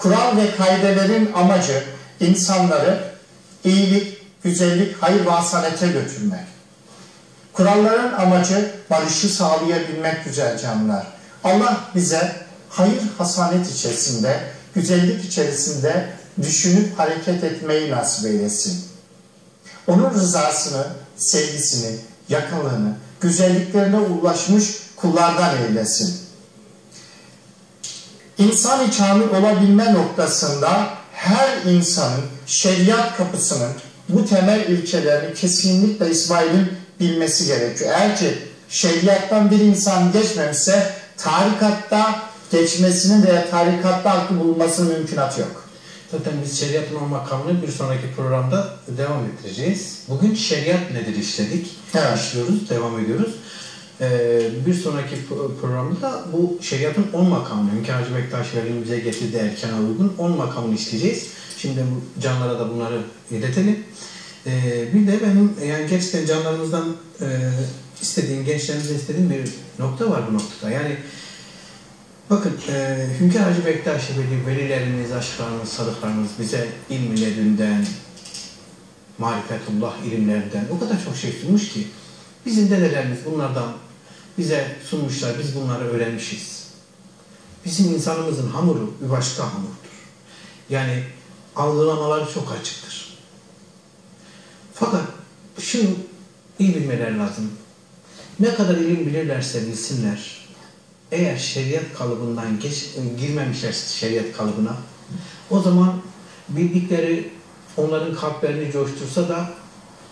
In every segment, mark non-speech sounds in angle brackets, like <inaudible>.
Kural ve kaidelerin amacı insanları iyilik, güzellik, hayır ve götürmek. Kuralların amacı barışı sağlayabilmek güzel canlılar. Allah bize hayır hasanet içerisinde, güzellik içerisinde düşünüp hareket etmeyi nasip eylesin. Onun rızasını, sevgisini, yakınlığını, güzelliklerine ulaşmış kullardan eylesin. İnsan kamil olabilme noktasında her insanın şeriat kapısının bu temel ilkelerini kesinlikle İsmail'in bilmesi gerekiyor. Eğer ki şeriattan bir insan geçmemişse tarikatta geçmesinin veya tarikatta hakkı bulunmasının mümkünatı yok. Zaten biz şeriatın o makamını bir sonraki programda devam ettireceğiz. Bugün şeriat nedir işledik. Evet. İşliyoruz, devam ediyoruz. Ee, bir sonraki pro- programda da bu şeriatın 10 makamını, Hünkar Hacı Bektaş Veli'nin bize getirdiği erkana uygun 10 makamını işleyeceğiz. Şimdi bu canlara da bunları iletelim. Ee, bir de benim yani gerçekten canlarımızdan e, istediğim, gençlerimizden istediğim bir nokta var bu noktada. Yani Bakın, e, Hünkar Hacı Bektaş Veli, velilerimiz, aşklarımız, sadıklarımız bize ilmi ledünden, marifetullah ilimlerinden o kadar çok şey sunmuş ki bizim dedelerimiz bunlardan bize sunmuşlar, biz bunları öğrenmişiz. Bizim insanımızın hamuru bir başka hamurdur. Yani algılamaları çok açıktır. Fakat şunu iyi bilmeleri lazım. Ne kadar ilim bilirlerse bilsinler, eğer şeriat kalıbından geç, girmemişler şeriat kalıbına, o zaman bildikleri onların kalplerini coştursa da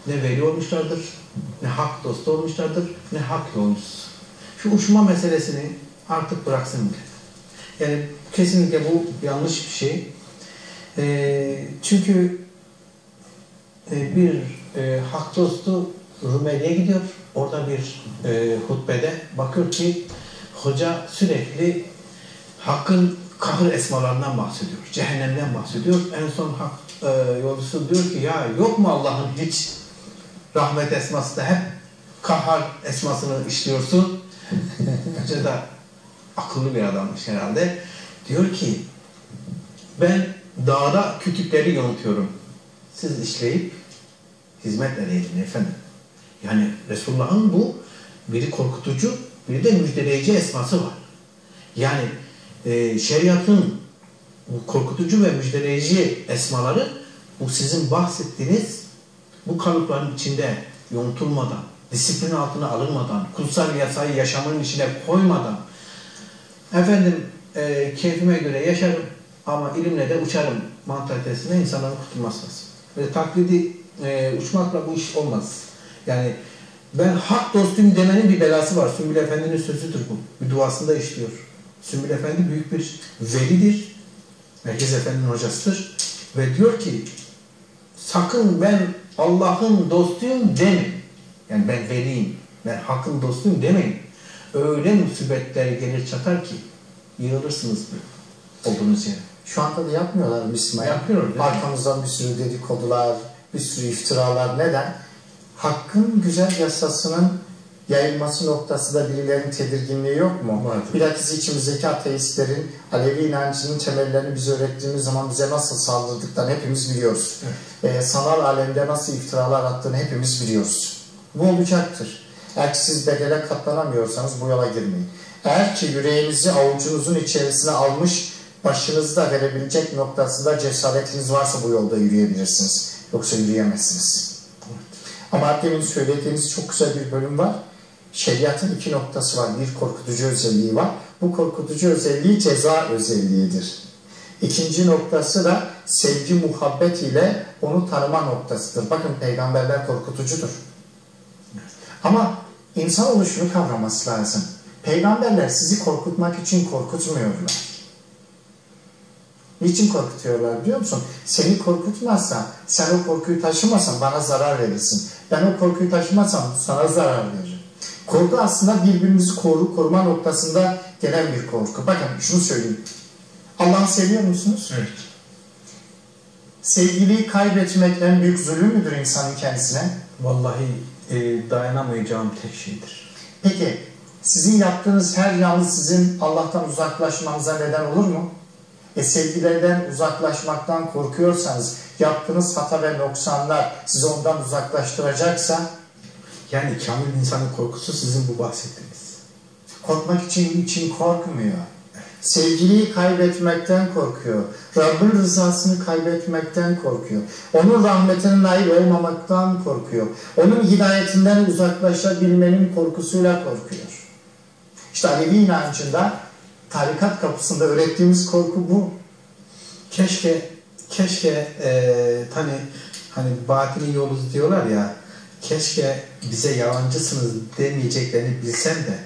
ne veli olmuşlardır, ne hak dostu olmuşlardır, ne hak yolcusu. Şu uçma meselesini artık bıraksın millet. Yani kesinlikle bu yanlış bir şey. Ee, çünkü e, bir e, hak dostu Rumeli'ye gidiyor. Orada bir e, hutbede bakıyor ki hoca sürekli hakkın kahır esmalarından bahsediyor. Cehennemden bahsediyor. En son hak e, yolcusu diyor ki ya yok mu Allah'ın hiç rahmet esması da hep kahar esmasını işliyorsun. <laughs> Hoca akıllı bir adammış herhalde. Diyor ki ben dağda kütükleri yontuyorum. Siz işleyip hizmet edin efendim. Yani Resulullah'ın bu biri korkutucu, biri de müjdeleyici esması var. Yani e, şeriatın bu korkutucu ve müjdeleyici esmaları bu sizin bahsettiğiniz bu kalıpların içinde yontulmadan, disiplin altına alınmadan, kutsal yasayı yaşamın içine koymadan efendim e, keyfime göre yaşarım ama ilimle de uçarım mantalitesine insanların kurtulması lazım. Ve taklidi e, uçmakla bu iş olmaz. Yani ben hak dostum demenin bir belası var. Sümbül Efendi'nin sözüdür bu. Bir duasında işliyor. Sümbül Efendi büyük bir velidir. Merkez Efendi'nin hocasıdır. Ve diyor ki sakın ben Allah'ın dostuyum demeyin. Yani ben veliyim, ben hakkın dostuyum demeyin. Öyle musibetler gelir çatar ki yığılırsınız olduğunuz yere. Şu anda da yapmıyorlar değil mi? Arkamızdan bir sürü dedikodular, bir sürü iftiralar. Neden? Hakkın güzel yasasının yayılması noktasında birilerinin tedirginliği yok mu? Vardır. Bilakis içimizdeki ateistlerin Alevi inancının temellerini bize öğrettiğimiz zaman bize nasıl saldırdıklarını hepimiz biliyoruz. Ee, sanal alemde nasıl iftiralar attığını hepimiz biliyoruz. Bu olacaktır. Eğer ki siz bedele katlanamıyorsanız bu yola girmeyin. Eğer ki yüreğinizi avucunuzun içerisine almış başınızda verebilecek noktasında cesaretiniz varsa bu yolda yürüyebilirsiniz. Yoksa yürüyemezsiniz. Ama demin söylediğiniz çok güzel bir bölüm var. Şeriatın iki noktası var. Bir korkutucu özelliği var. Bu korkutucu özelliği ceza özelliğidir. İkinci noktası da sevgi, muhabbet ile onu tanıma noktasıdır. Bakın peygamberler korkutucudur. Ama insanoğlu şunu kavraması lazım. Peygamberler sizi korkutmak için korkutmuyorlar. Niçin korkutuyorlar biliyor musun? Seni korkutmazsa, sen o korkuyu taşımasan bana zarar verirsin. Ben o korkuyu taşımazsam sana zarar veririm. Korku aslında birbirimizi koru, koruma noktasında gelen bir korku. Bakın şunu söyleyeyim. Allah'ı seviyor musunuz? Evet. Sevgiliyi kaybetmek en büyük zulüm müdür insanın kendisine? Vallahi e, dayanamayacağım tek şeydir. Peki sizin yaptığınız her yanlış sizin Allah'tan uzaklaşmanıza neden olur mu? E sevgilerden uzaklaşmaktan korkuyorsanız, yaptığınız hata ve noksanlar sizi ondan uzaklaştıracaksa, Yani kamil insanın korkusu sizin bu bahsettiğiniz. korkmak için için korkmuyor. Sevgiliyi kaybetmekten korkuyor. Rabbin rızasını kaybetmekten korkuyor. Onun rahmetine nail olmamaktan korkuyor. Onun hidayetinden uzaklaşabilmenin korkusuyla korkuyor. İşte Alevi inancında tarikat kapısında öğrettiğimiz korku bu. Keşke keşke eee hani hani batini yoluz diyorlar ya keşke bize yalancısınız demeyeceklerini bilsem de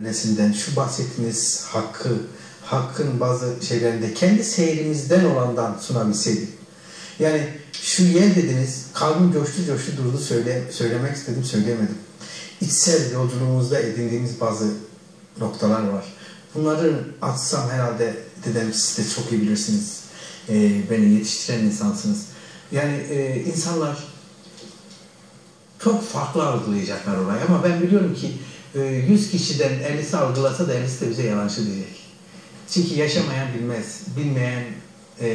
nesinden şu bahsettiğiniz hakkı hakkın bazı şeylerinde kendi seyrimizden olandan sunabilseydik. Yani şu yel dediniz kalbim coştu coştu durdu söyle, söylemek istedim söyleyemedim. İçsel yolculuğumuzda edindiğimiz bazı noktalar var. Bunları atsam herhalde dedem siz de çok iyi bilirsiniz. Ee, beni yetiştiren insansınız. Yani e, insanlar çok farklı algılayacaklar orayı ama ben biliyorum ki e, 100 kişiden 50'si algılasa da 50'si de bize yalancı diyecek. Çünkü yaşamayan bilmez. Bilmeyen e,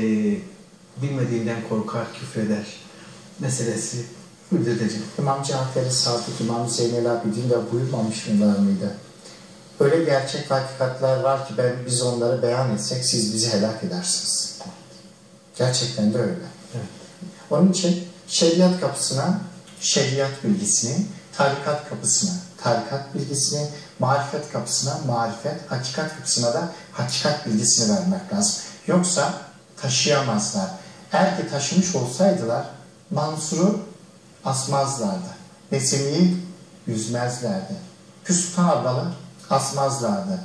bilmediğinden korkar, küfreder meselesi bildireceğim. İmam Cafer-i Sadık, İmam Zeynel Abidin de buyurmamış mılar mıydı? Öyle gerçek hakikatler var ki ben biz onları beyan etsek siz bizi helak edersiniz. Gerçekten de öyle. Evet. Onun için şeriat kapısına şeriat bilgisini, tarikat kapısına tarikat bilgisini, marifet kapısına marifet, hakikat kapısına da hakikat bilgisini vermek lazım. Yoksa taşıyamazlar. Eğer ki taşımış olsaydılar Mansur'u asmazlardı. Nesimi'yi yüzmezlerdi. Sultan Abdal'ı asmazlardı.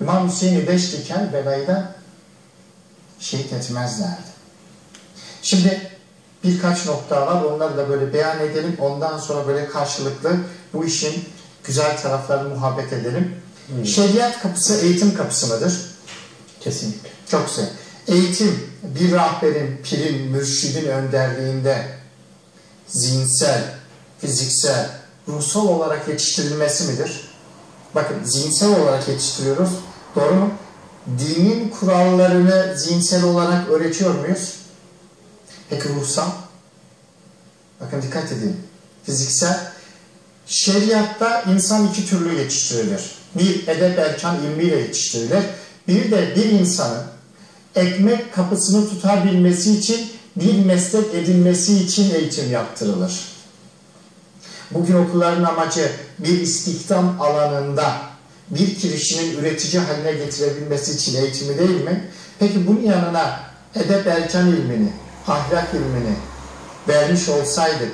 İmam Hüseyin'i beş diker belayı da şehit etmezlerdi. Şimdi birkaç nokta var. Onları da böyle beyan edelim. Ondan sonra böyle karşılıklı bu işin güzel taraflarını muhabbet edelim. Hmm. Şeriat kapısı eğitim kapısı mıdır? Kesinlikle. Çok güzel. Eğitim bir rahberin, pirin, mürşidin önderliğinde zihinsel, fiziksel, ruhsal olarak yetiştirilmesi midir? Bakın zihinsel olarak yetiştiriyoruz. Doğru mu? Dinin kurallarını zihinsel olarak öğretiyor muyuz? Peki ruhsal? Bakın dikkat edin. Fiziksel. Şeriatta insan iki türlü yetiştirilir. Bir edep erkan ilmiyle yetiştirilir. Bir de bir insanın ekmek kapısını tutabilmesi için bir meslek edinmesi için eğitim yaptırılır. Bugün okulların amacı bir istihdam alanında bir kişinin üretici haline getirebilmesi için eğitimi değil mi? Peki bunun yanına edep erkan ilmini, ahlak ilmini vermiş olsaydık,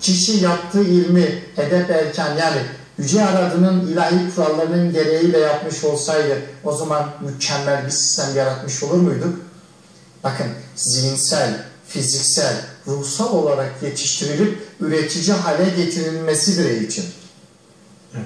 kişi yaptığı ilmi edep erkan yani Yüce Aradı'nın ilahi kurallarının gereğiyle yapmış olsaydı o zaman mükemmel bir sistem yaratmış olur muyduk? Bakın zihinsel, fiziksel, ruhsal olarak yetiştirilip üretici hale getirilmesidir eğitim. Evet.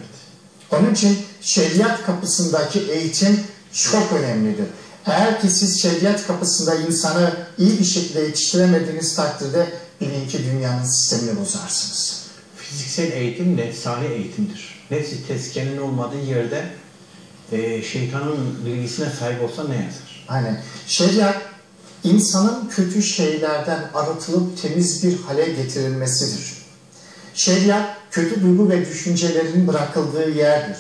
Onun için şeriat kapısındaki eğitim çok önemlidir. Eğer ki siz şeriat kapısında insanı iyi bir şekilde yetiştiremediğiniz takdirde bilin ki dünyanın sistemini bozarsınız. Fiziksel eğitim nefsani eğitimdir. Nefsi tezkenin olmadığı yerde e, şeytanın bilgisine sahip olsa ne yazar? Aynen. Şeriat insanın kötü şeylerden arıtılıp temiz bir hale getirilmesidir. Şeriat kötü duygu ve düşüncelerin bırakıldığı yerdir.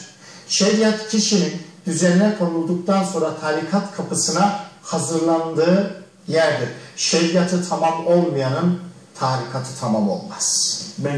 Şeriat kişinin düzenine konulduktan sonra tarikat kapısına hazırlandığı yerdir. Şeriatı tamam olmayanın tarikatı tamam olmaz. Ben